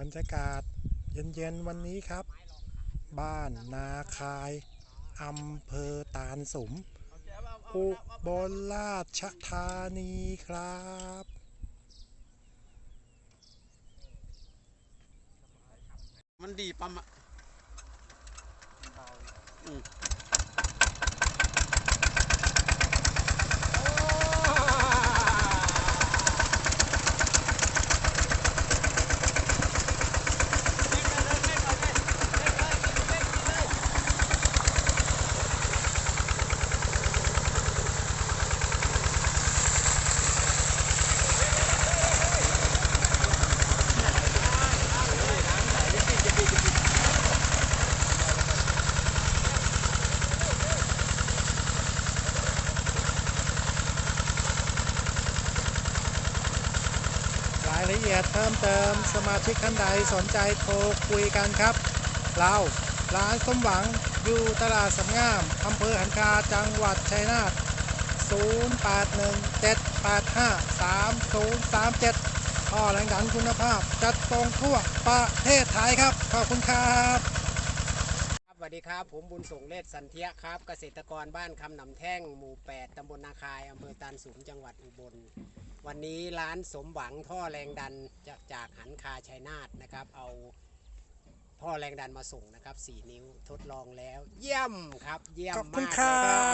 บรรยากาศเย็นๆวันนี้ครับ บ้านนาคายอำเภอตาลสมอุบลราชธานีครับมันดีปั๊มอะอืม รายละเอียดเพิ่มเติมสมาชิกท่านใดสนใจโทรคุยกันครับ เราร้านสมหวังอยู่ตลาดสำงามอำเภอหันคาจังหวัดชัยนาท0817853037ท่อแรงดันคุณภาพ จัดส่งทั่วประเทศไทยครับ ขอบคุณครับสวัสดีครับ ผมบุญส่งเลศสันเทียครับ เกษตรกรบ้านคำหนำแท่งหมู่ 8ตำบลนาคายอำเภอตาลสูงจังหวัดอุบล วันนี้ร้านสมหวังท่อแรงดันจากจากหันคาชัยนาทนะครับ เอาท่อแรงดันมาส่งนะครับ 4 นิ้วทดลองแล้ว เยี่ยมครับ เยี่ยมขอบคุณมากครัเลยบเยี่